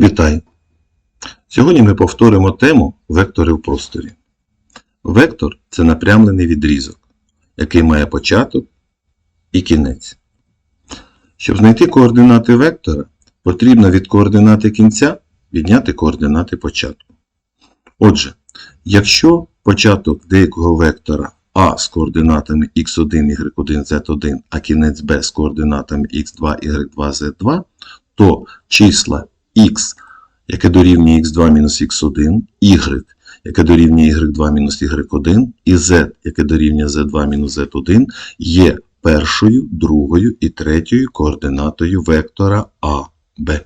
Вітаю! Сьогодні ми повторимо тему вектори в просторі. Вектор це напрямлений відрізок, який має початок і кінець. Щоб знайти координати вектора, потрібно від координати кінця відняти координати початку. Отже, якщо початок деякого вектора А з координатами x1, y1, z1, а кінець b з координатами x2, y2, z2, то числа x, яке дорівнює x2 мінус x1, y, яке дорівнює y2 мінус y1, і z, яке дорівнює z2 мінус z1, є першою, другою і третьою координатою вектора А, Б.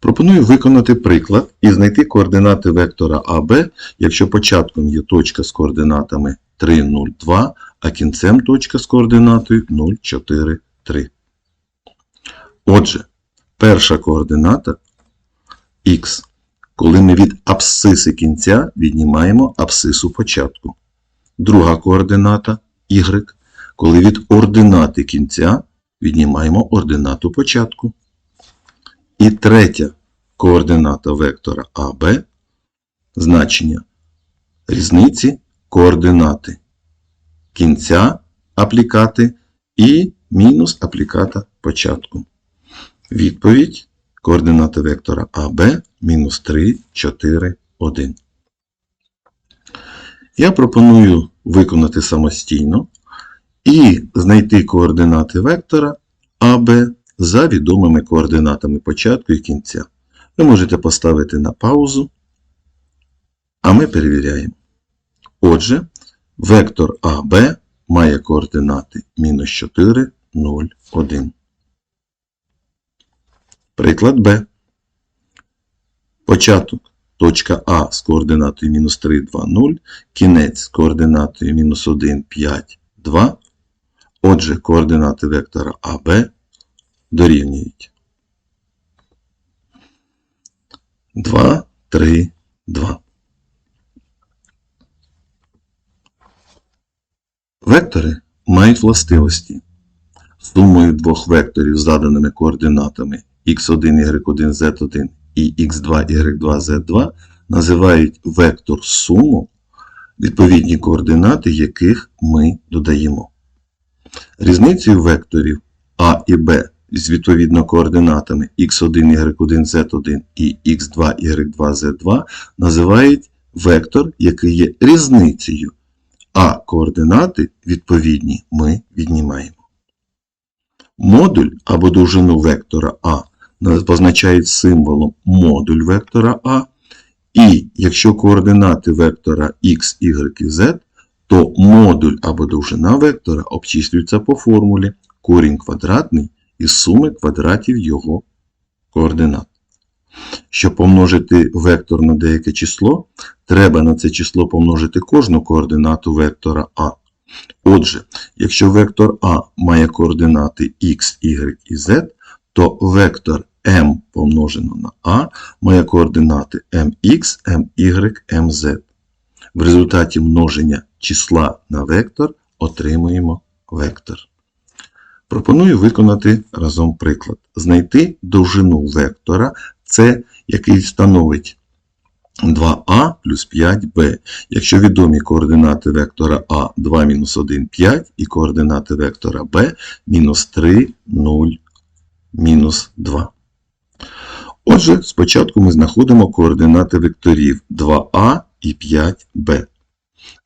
Пропоную виконати приклад і знайти координати вектора АБ, якщо початком є точка з координатами 3, 0, 2, а кінцем точка з координатою 0, 4, 3. Отже, перша координата х, коли ми від абсциси кінця віднімаємо абсцису початку. Друга координата y, коли від ординати кінця віднімаємо ординату початку. І третя координата вектора АБ значення різниці координати кінця аплікати і мінус апліката початку. Відповідь координата вектора АБ мінус 3, 4, 1. Я пропоную виконати самостійно і знайти координати вектора АБ за відомими координатами початку і кінця. Ви можете поставити на паузу, а ми перевіряємо. Отже, вектор АБ має координати мінус 4, 0, 1. Приклад Б. Початок точка А з координатою мінус 3, 2, 0, кінець з координатою мінус 1, 5, 2. Отже, координати вектора АБ дорівнюють 2, 3, 2. Вектори мають властивості. Сумою двох векторів з заданими координатами x1, y1, z1 і x2, y2, z2 називають вектор суму, відповідні координати яких ми додаємо. Різницею векторів А і Б з відповідно координатами x1, y1, z1 і x2, y2, z2 називають вектор, який є різницею, а координати відповідні ми віднімаємо. Модуль або довжину вектора А позначають символом модуль вектора А, і якщо координати вектора x, y і z, то модуль або довжина вектора обчислюється по формулі корінь квадратний із суми квадратів його координат. Щоб помножити вектор на деяке число, треба на це число помножити кожну координату вектора А. Отже, якщо вектор А має координати x, y і z, то вектор m помножено на А має координати mx, my, mz. В результаті множення числа на вектор отримуємо вектор. Пропоную виконати разом приклад. Знайти довжину вектора, це який становить 2а плюс 5b. Якщо відомі координати вектора А 2 мінус 1, 5 і координати вектора Б мінус 3, 0, мінус 2. Отже, спочатку ми знаходимо координати векторів 2а і 5b.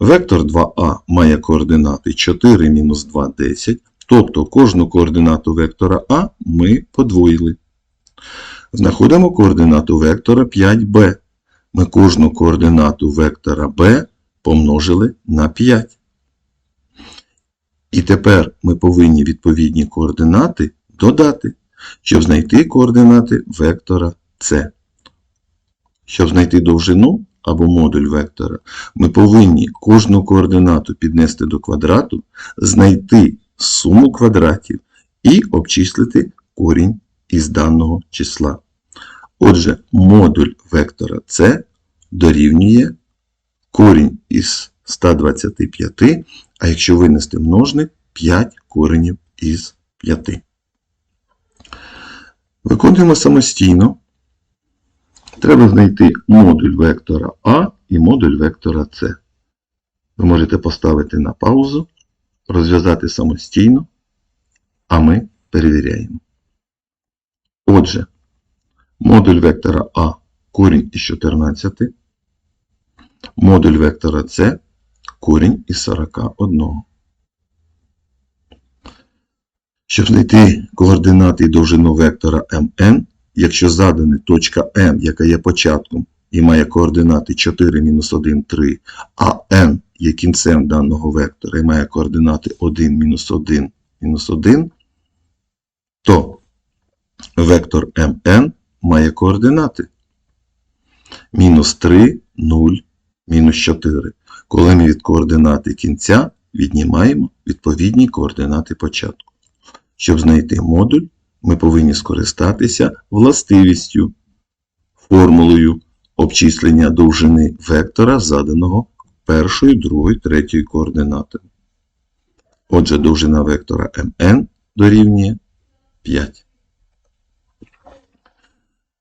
Вектор 2а має координати 4 мінус 2, 10. Тобто кожну координату вектора А ми подвоїли. Знаходимо координату вектора 5b. Ми кожну координату вектора b помножили на 5. І тепер ми повинні відповідні координати додати, щоб знайти координати вектора c. Щоб знайти довжину або модуль вектора, ми повинні кожну координату піднести до квадрату, знайти суму квадратів і обчислити корінь із даного числа. Отже, модуль вектора c дорівнює корінь із 125, а якщо винести множник 5 коренів із 5. Виконуємо самостійно Треба знайти модуль вектора А і модуль вектора С. Ви можете поставити на паузу, розв'язати самостійно, а ми перевіряємо. Отже, модуль вектора А корінь із 14, модуль вектора С корінь із 41. Щоб знайти координати і довжину вектора МН, якщо задана точка М, яка є початком і має координати 4, мінус 1, 3, а N є кінцем даного вектора і має координати 1, мінус 1, мінус 1, то вектор МН має координати мінус 3, 0, мінус 4. Коли ми від координати кінця віднімаємо відповідні координати початку. Щоб знайти модуль, ми повинні скористатися властивістю, формулою обчислення довжини вектора, заданого першою, другою, третьою координатами. Отже, довжина вектора МН дорівнює 5.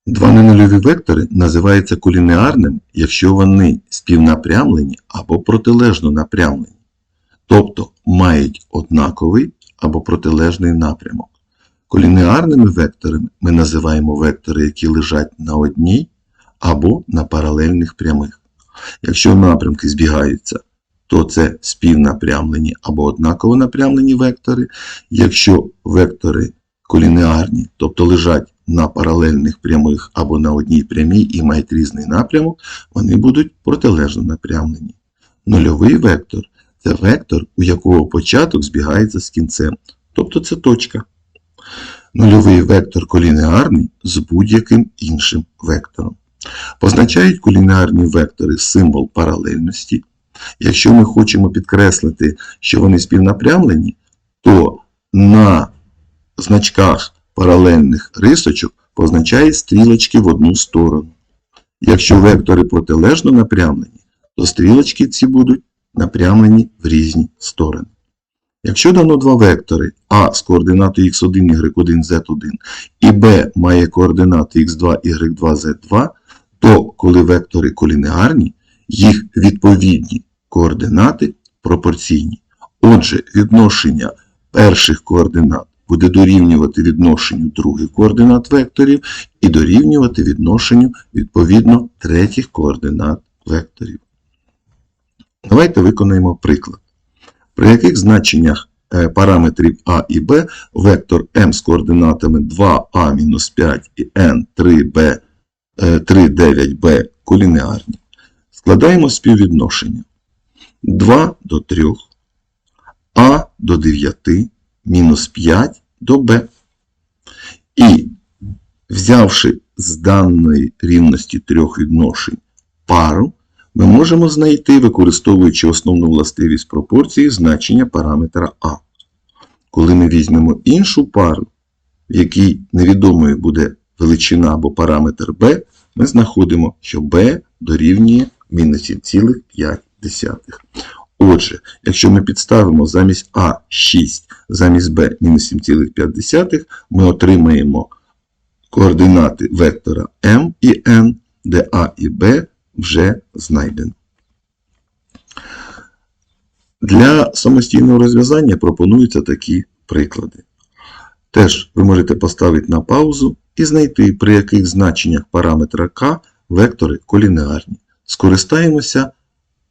Два ненульові вектори називаються колінеарними, якщо вони співнапрямлені або протилежно напрямлені, тобто мають однаковий або протилежний напрямок. Колінеарними векторами ми називаємо вектори, які лежать на одній або на паралельних прямих. Якщо напрямки збігаються, то це співнапрямлені або однаково напрямлені вектори. Якщо вектори колінеарні, тобто лежать на паралельних прямих або на одній прямій і мають різний напрямок, вони будуть протилежно напрямлені. Нульовий вектор це вектор, у якого початок збігається з кінцем, тобто це точка. Нульовий вектор колінеарний з будь-яким іншим вектором. Позначають колінеарні вектори символ паралельності. Якщо ми хочемо підкреслити, що вони співнапрямлені, то на значках паралельних рисочок позначає стрілочки в одну сторону. Якщо вектори протилежно напрямлені, то стрілочки ці будуть напрямлені в різні сторони. Якщо дано два вектори А з координатою x1, y1, z1 і B має координати x2, y2, z2, то коли вектори колінеарні, їх відповідні координати пропорційні. Отже, відношення перших координат буде дорівнювати відношенню других координат векторів і дорівнювати відношенню відповідно третіх координат векторів. Давайте виконаємо приклад. При яких значеннях е, параметрів А і Б вектор m з координатами 2a-5 і n 3b 3,9b колінеарні. Складаємо співвідношення 2 до 3, а до 9, мінус 5 до b. І взявши з даної рівності трьох відношень пару, ми можемо знайти, використовуючи основну властивість пропорції, значення параметра А. Коли ми візьмемо іншу пару, в якій невідомою буде величина або параметр b, ми знаходимо, що b дорівнює мінус 7,5. Отже, якщо ми підставимо замість А 6, замість b мінус 7,5, ми отримаємо координати вектора m і n, де А і b вже знайдено. Для самостійного розв'язання пропонуються такі приклади. Теж ви можете поставити на паузу і знайти, при яких значеннях параметра k вектори колінеарні. Скористаємося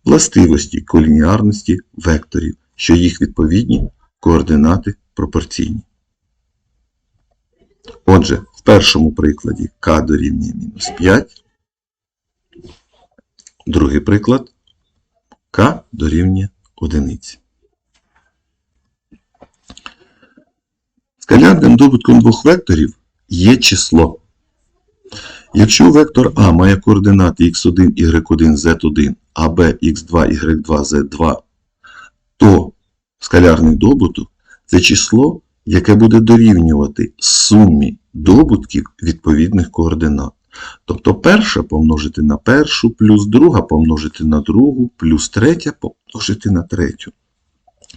властивості колінеарності векторів, що їх відповідні координати пропорційні. Отже, в першому прикладі k дорівнює мінус 5. Другий приклад k дорівнює 1. Скалярним добутком двох векторів є число. Якщо вектор А має координати x1, y1, z1, а b x2, y2, z2, то скалярний добуток це число, яке буде дорівнювати сумі добутків відповідних координат. Тобто перша помножити на першу, плюс друга помножити на другу, плюс третя помножити на третю.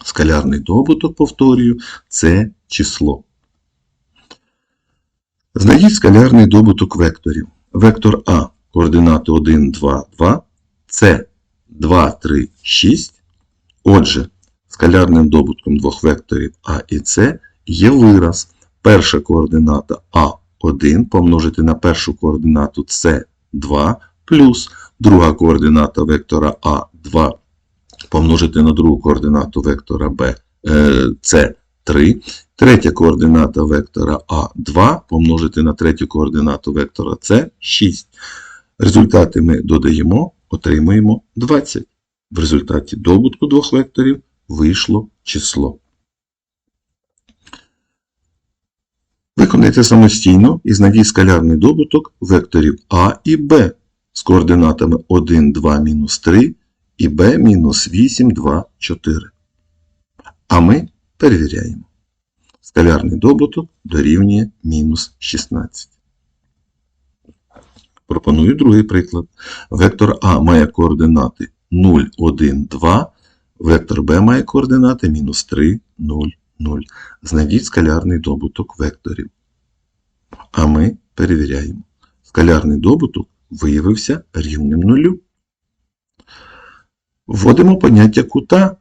Скалярний добуток, повторюю, це число. Знайдіть скалярний добуток векторів. Вектор А координати 1, 2, 2, С 2, 3, 6. Отже, скалярним добутком двох векторів А і С є вираз. Перша координата А1 помножити на першу координату С2 плюс друга координата вектора А2 помножити на другу координату вектора Б, е, С3. Третя координата вектора А2 помножити на третю координату вектора С6. Результати ми додаємо, отримуємо 20. В результаті добутку двох векторів вийшло число. Виконайте самостійно і знайдіть скалярний добуток векторів А і Б з координатами 1, 2, мінус 3 і b мінус 8, 2, 4. А ми перевіряємо. Скалярний добуток дорівнює мінус 16. Пропоную другий приклад. Вектор А має координати 0, 1, 2. Вектор Б має координати мінус 3, 0, 0. Знайдіть скалярний добуток векторів. А ми перевіряємо. Скалярний добуток виявився рівним нулю. Вводимо поняття кута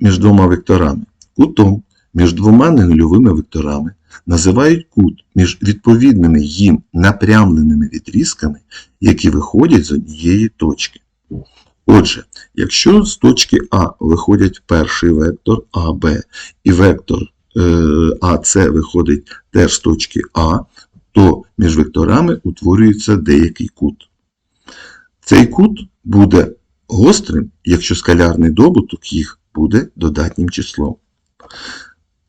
між двома векторами. Кутом між двома ненульовими векторами називають кут між відповідними їм напрямленими відрізками, які виходять з однієї точки. Отже, якщо з точки А виходять перший вектор АБ і вектор е, АС виходить теж з точки А, то між векторами утворюється деякий кут. Цей кут буде гострим, якщо скалярний добуток їх буде додатнім числом.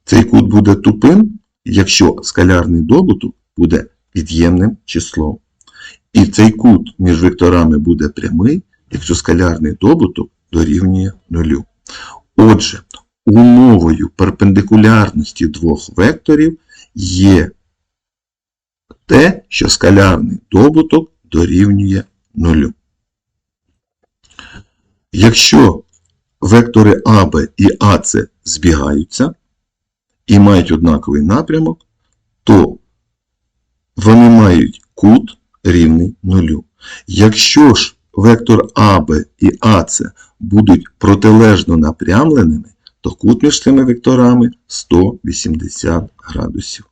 Цей кут буде тупим, якщо скалярний добуток буде від'ємним числом. І цей кут між векторами буде прямий, якщо скалярний добуток дорівнює нулю. Отже, умовою перпендикулярності двох векторів є те, що скалярний добуток дорівнює нулю. Якщо вектори АБ і АС збігаються і мають однаковий напрямок, то вони мають кут рівний нулю. Якщо ж вектор АБ і АС будуть протилежно напрямленими, то кут між цими векторами 180 градусів.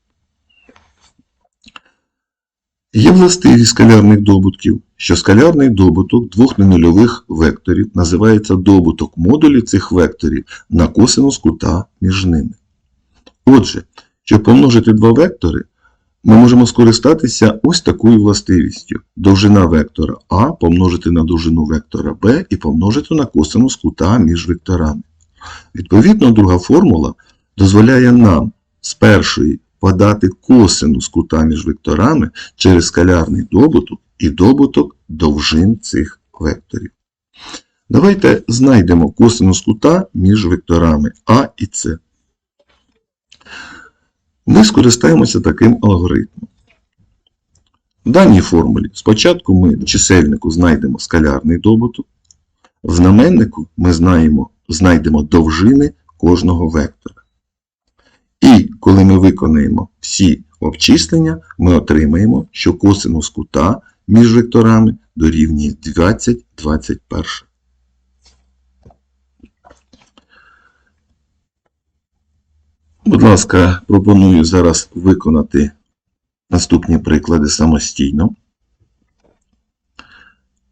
Є властивість скалярних добутків, що скалярний добуток двох ненульових векторів називається добуток модулів цих векторів на косинус кута між ними. Отже, щоб помножити два вектори, ми можемо скористатися ось такою властивістю. Довжина вектора А помножити на довжину вектора Б і помножити на косинус кута між векторами. Відповідно, друга формула дозволяє нам з першої подати косинус кута між векторами через скалярний добуток і добуток довжин цих векторів. Давайте знайдемо косинус кута між векторами А і С. Ми скористаємося таким алгоритмом. В даній формулі спочатку ми в чисельнику знайдемо скалярний добуток, в знаменнику ми знаємо, знайдемо довжини кожного вектора. І коли ми виконаємо всі обчислення, ми отримаємо, що косинус кута між векторами дорівнює 20 Будь ласка, пропоную зараз виконати наступні приклади самостійно.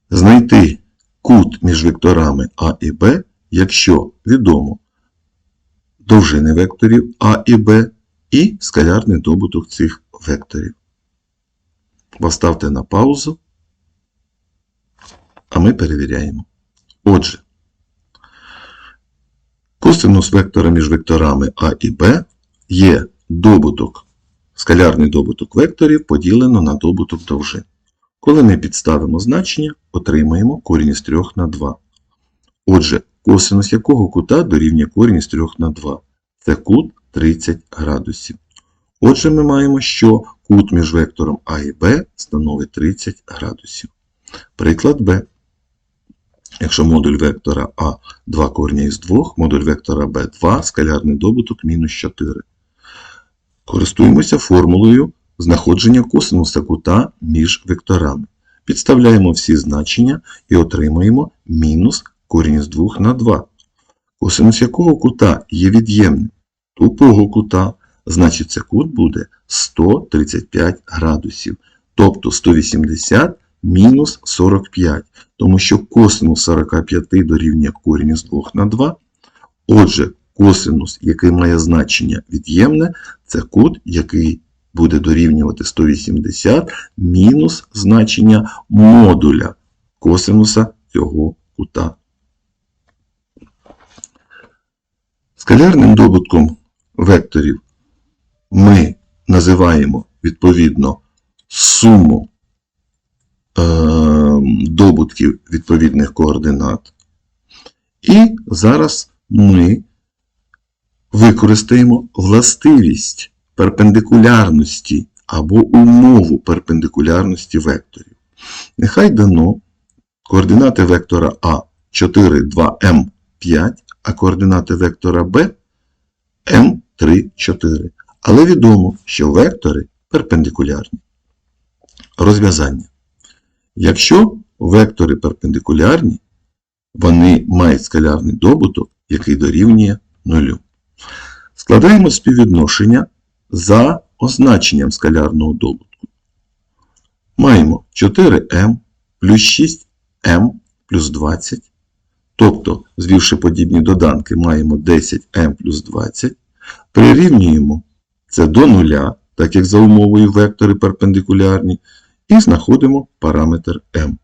Знайти кут між векторами А і Б, якщо відомо довжини векторів А і Б і скалярний добуток цих векторів. Поставте на паузу, а ми перевіряємо. Отже, косинус вектора між векторами А і Б є добуток, скалярний добуток векторів поділено на добуток довжин. Коли ми підставимо значення, отримаємо корінь із 3 на 2. Отже, косинус якого кута дорівнює корінь із 3 на 2. Це кут 30 градусів. Отже, ми маємо, що кут між вектором А і Б становить 30 градусів. Приклад Б. Якщо модуль вектора А 2 корня із 2, модуль вектора Б 2, скалярний добуток мінус 4. Користуємося формулою знаходження косинуса кута між векторами. підставляємо всі значення і отримуємо мінус корінь з 2 на 2. Косинус якого кута є від'ємним? Тупого кута. Значить, це кут буде 135 градусів. Тобто 180 мінус 45. Тому що косинус 45 дорівнює корінь з 2 на 2. Отже, косинус, який має значення від'ємне, це кут, який буде дорівнювати 180 мінус значення модуля косинуса цього кута. Скалярним добутком векторів ми називаємо відповідно суму добутків відповідних координат. І зараз ми використаємо властивість перпендикулярності або умову перпендикулярності векторів. Нехай дано координати вектора А 4, 2, М 5, а координати вектора Б М 3, 4. Але відомо, що вектори перпендикулярні. Розв'язання. Якщо вектори перпендикулярні, вони мають скалярний добуток, який дорівнює нулю. Складаємо співвідношення за означенням скалярного добутку. Маємо 4m плюс 6m плюс 20. Тобто, звівши подібні доданки, маємо 10m плюс 20. Прирівнюємо це до нуля, так як за умовою вектори перпендикулярні, і знаходимо параметр m.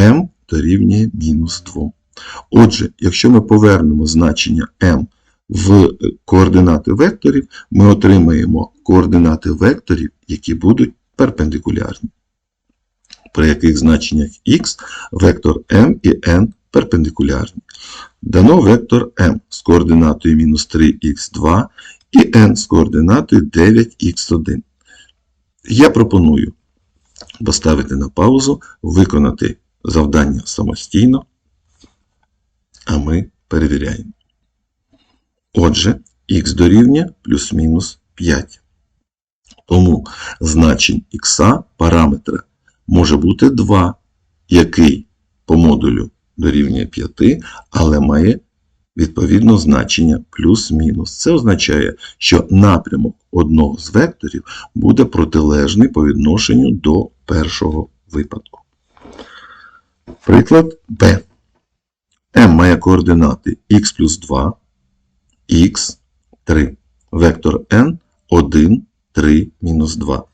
m дорівнює мінус 2. Отже, якщо ми повернемо значення m в координати векторів, ми отримаємо координати векторів, які будуть перпендикулярні. При яких значеннях x вектор m і n перпендикулярні. Дано вектор m з координатою мінус 3х2 і n з координатою 9х1. Я пропоную поставити на паузу, виконати завдання самостійно, а ми перевіряємо. Отже, х дорівнює плюс-мінус 5. Тому значень х параметра може бути 2, який по модулю дорівнює 5, але має відповідно значення плюс-мінус. Це означає, що напрямок одного з векторів буде протилежний по відношенню до першого випадку. Приклад Б. m має координати х плюс 2, х 3. Вектор n 1, 3, мінус 2.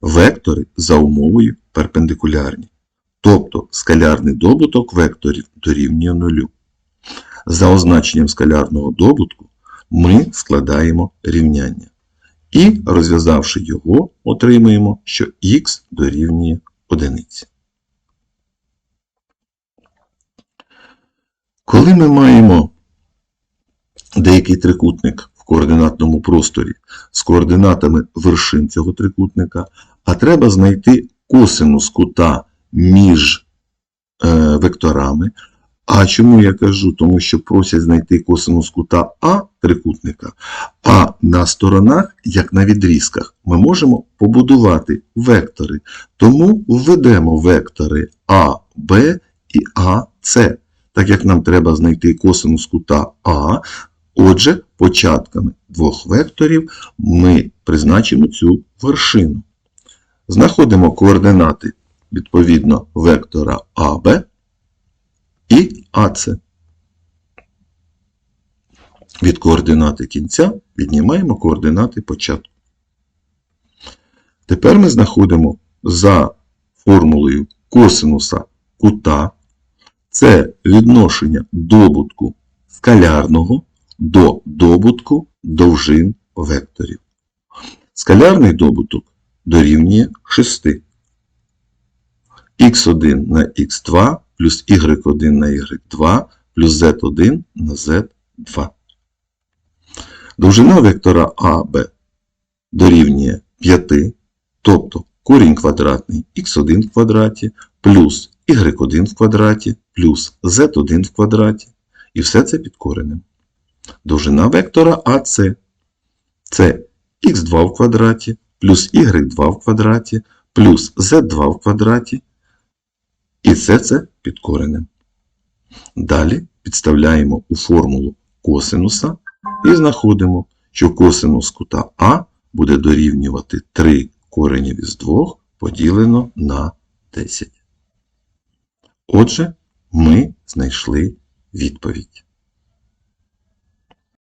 Вектори за умовою перпендикулярні. Тобто скалярний добуток векторів дорівнює нулю. За означенням скалярного добутку ми складаємо рівняння. І, розв'язавши його, отримаємо, що х дорівнює 1. Коли ми маємо деякий трикутник в координатному просторі з координатами вершин цього трикутника, а треба знайти косинус кута між е, векторами. А чому я кажу? Тому що просять знайти косинус кута А трикутника, а на сторонах, як на відрізках, ми можемо побудувати вектори. Тому введемо вектори А, Б і А, С. Так як нам треба знайти косинус кута А, отже, початками двох векторів ми призначимо цю вершину. Знаходимо координати відповідно вектора АБ і АЦ. Від координати кінця віднімаємо координати початку. Тепер ми знаходимо за формулою косинуса кута. Це відношення добутку скалярного до добутку довжин векторів. Скалярний добуток дорівнює 6. х1 на х2 плюс y1 на y2 плюс z1 на z2. Довжина вектора АБ дорівнює 5, тобто корінь квадратний х1 в квадраті плюс y1 в квадраті плюс z1 в квадраті. І все це під коренем. Довжина вектора АС це х2 в квадраті плюс y2 в квадраті плюс z2 в квадраті І все це під коренем. Далі підставляємо у формулу косинуса і знаходимо, що косинус кута А буде дорівнювати 3 коренів із 2 поділено на 10. Отже, ми знайшли відповідь.